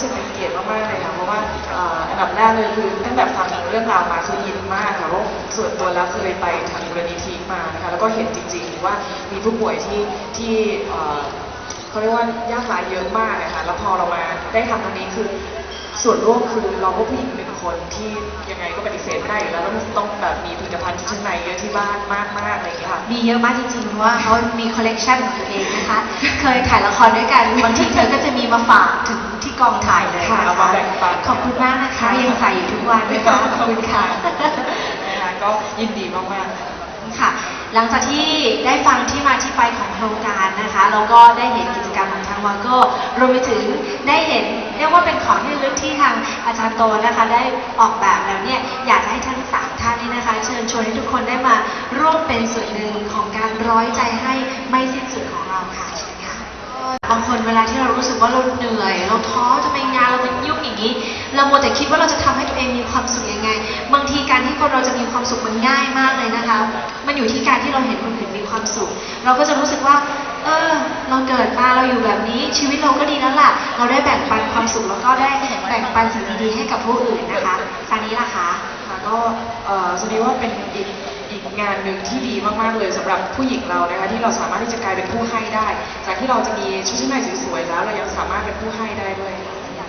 รู้สึกเป็นเกียรติมากๆเลยค่ะเพราะว่าอันดับแรกเลยคือตั้งแต่ฟังเรื่องราวมาคืออินมากค่ะเพราะส่วนตัวแล้วเคยไปทางมูลนิธิมานะคะแล้วก็เห็นจริงๆว่ามีผู้ป่วยที่ที่เขาเรียกว่ายากไร้เยอะมากนะคะแล้วพอเรามาได้ทำตรงนี้คือส่วนร่วมคือเราก็ผู้หญิงหนึ่งคนที่ยังไงก็ปฏิเสธไม่ได้อยู่แล้วแล้วต้องแบบมีผลิตภัณฑ์ชุดชั้นในเยอะที่บ้านมากๆอะไรอย่างเงี้ยค่ะมีเยอะมากจริงๆเพราะว่าเขามีคอลเลกชันของตัวเองนะคะ เคยถ่ายละครด้วยกันบางทีเธอก็จะมีมาฝากถึง กองถ่ายเลยค่ะนะเอาคะมาแบ่งปัน ขอบคุณมากนะคะ ยังใส่อยู่ทุกวันนะคะขอบคุณค่ะนะคะก็ยินดีมากๆค่ะ หลังจากที่ได้ฟังที่มาที่ไปของโครงการนะคะแล้วก็ได้เห็นกิจกรรมของทางวาโก้รวมไปถึงได้เห็นเรียกว่าเป็นของที่ระลึกที่ทางอาจารย์โตนะคะได้ออกแบบแล้วเนี่ยอยากจะให้ทั้งสามท่านนี้นะคะ เชิญชวนให้ทุกคนได้มาร่วมเป็นส่วนหนึ่งของการร้อยใจให้ไม่สิ้นสุดของเราค่ะ เชิญค่ะบางคนเวลาที่เรารู้สึกว่าเราเหนื่อย เราท้อทำไมงานเรามันยุ่งอย่างนี้ เราโมวแต่คิดว่าเราจะทำให้ตัวเองมีความสุขยังไง บางทีการที่คนเราจะมีความสุขมันง่ายมากเลยนะคะ มันอยู่ที่การที่เราเห็นคนอื่นมีความสุข เราก็จะรู้สึกว่า เออ เราเกิดมาเราอยู่แบบนี้ ชีวิตเราก็ดีแล้วล่ะ เราได้แบ่งปันความสุขแล้วก็ได้แบ่งปันสิ่งดีๆให้กับผู้อื่นนะคะซานี้ล่ะคะค่ะก็เอ่อสวัสดีว่าเป็นอีก งานหนึ่งที่ดีมากๆเลยสำหรับผู้หญิงเรานะคะที่เราสามารถที่จะกลายเป็นผู้ให้ได้ จากที่เราจะมีชุดชั้นในสวยๆแล้ว เรายังสามารถเป็นผู้ให้ได้ด้วย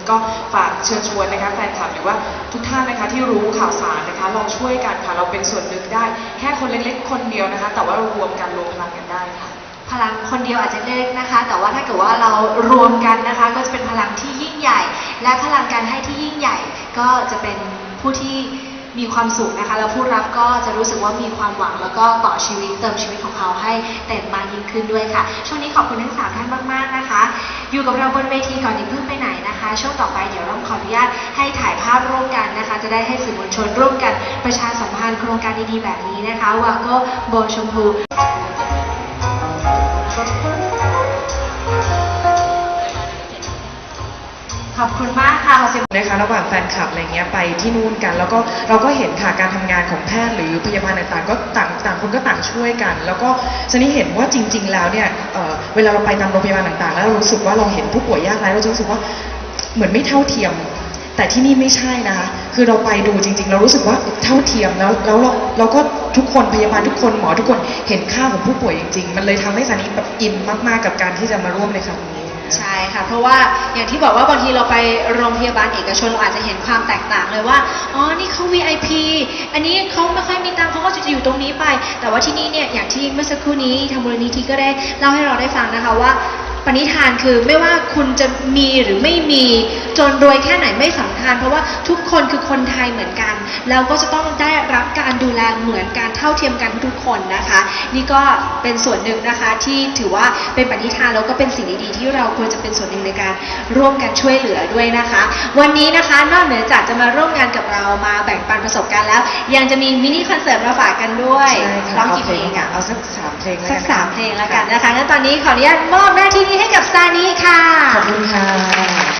ก็ฝากเชิญชวนนะคะแฟนคลับหรือว่าทุกท่านนะคะที่รู้ข่าวสารนะคะลองช่วยกันค่ะเราเป็นส่วนหนึ่งได้ แค่คนเล็กๆ คนเดียวนะคะ แต่ว่าเรารวมกันรวมพลังกันได้ค่ะพลังคนเดียวอาจจะเล็กนะคะ แต่ว่าถ้าเกิดว่าเรารวมกันนะคะ ก็จะเป็นพลังที่ยิ่งใหญ่ และพลังการให้ที่ยิ่งใหญ่ ก็จะเป็นผู้ที่ มีความสุขนะคะ แล้วผู้รับก็จะรู้สึกว่ามีความหวัง แล้วก็ต่อชีวิตเติมชีวิตของเขาให้เต็มมากยิ่งขึ้นด้วยค่ะ ช่วงนี้ขอบคุณทั้งสามท่านมาก ๆนะคะ อยู่กับเราบนเวทีก่อนอย่าเพิ่งไปไหนนะคะ ช่วงต่อไปเดี๋ยวเราขออนุญาตให้ถ่ายภาพร่วมกันนะคะ จะได้ให้สื่อมวลชนร่วมกันประชาสัมพันธ์โครงการดีๆแบบนี้นะคะวาโก้โบชมพู ขอบคุณมากค่ะขอเสียงนะคะระหว่างแฟนคลับอะไรเงี้ยไปที่นู่นกัน แล้วก็เราก็เห็นค่ะการทำงานของแพทย์หรือพยาบาลต่างๆ ก็ต่างต่างคนก็ต่างช่วยกัน แล้วก็ฉันนี่เห็นว่าจริง ๆ แล้วเนี่ยเออเวลาเราไปตามโรงพยาบาลต่างๆ แล้วเรารู้สึกว่าเราเห็นผู้ป่วยยากไร้เราจะรู้สึกว่าเหมือนไม่เท่าเทียม แต่ที่นี่ไม่ใช่นะคะคือเราไปดูจริง ๆ เรารู้สึกว่าเท่าเทียมแล้วแล้วเราเราก็ทุกคนพยาบาลทุกคนหมอทุกคนเห็นค่าของผู้ป่วยจริง ๆ มันเลยทำให้สันนิแบบอินมากๆกับการที่จะมาร่วมในครั้งนี้ ใช่ค่ะ เพราะว่าอย่างที่บอกว่าบางทีเราไปโรงพยาบาลเอกชนเราอาจจะเห็นความแตกต่างเลยว่า อ๋อ นี่เขา VIP อันนี้เขาไม่ค่อยมีตังค์เขาก็จะอยู่ตรงนี้ไป แต่ว่าที่นี่เนี่ยอย่างที่เมื่อสักครู่นี้ทางมูลนิธิก็ได้เล่าให้เราได้ฟังนะคะว่า ปณิธานคือไม่ว่าคุณจะมีหรือไม่มีจนรวยแค่ไหนไม่สำคัญ เพราะว่าทุกคนคือคนไทยเหมือนกันแล้วก็จะต้องได้รับการดูแลเหมือนการเท่าเทียมกันทุกคนนะคะ นี่ก็เป็นส่วนหนึ่งนะคะที่ถือว่าเป็นปณิธานแล้วก็เป็นสิ่งดีๆที่เราควรจะเป็นส่วนหนึ่งในการร่วมกันช่วยเหลือด้วยนะคะ วันนี้นะคะนอกเหนือจากจะมาร่วมงานกับเรามาแบ่งปันประสบการณ์แล้ว ยังจะมีมินิคอนเสิร์ตมาฝากกันด้วยใช่ค่ะร้องเอากี่เพเพลลงงอะอะเอาสักสามเพลงแล้วสักักนสามเพลงแล้วกันนะคะงั้นตอนนี้ขออนุญาตมอบหน้าที่นี้ให้กับซานิค่ะ ขอบคุณค่ะ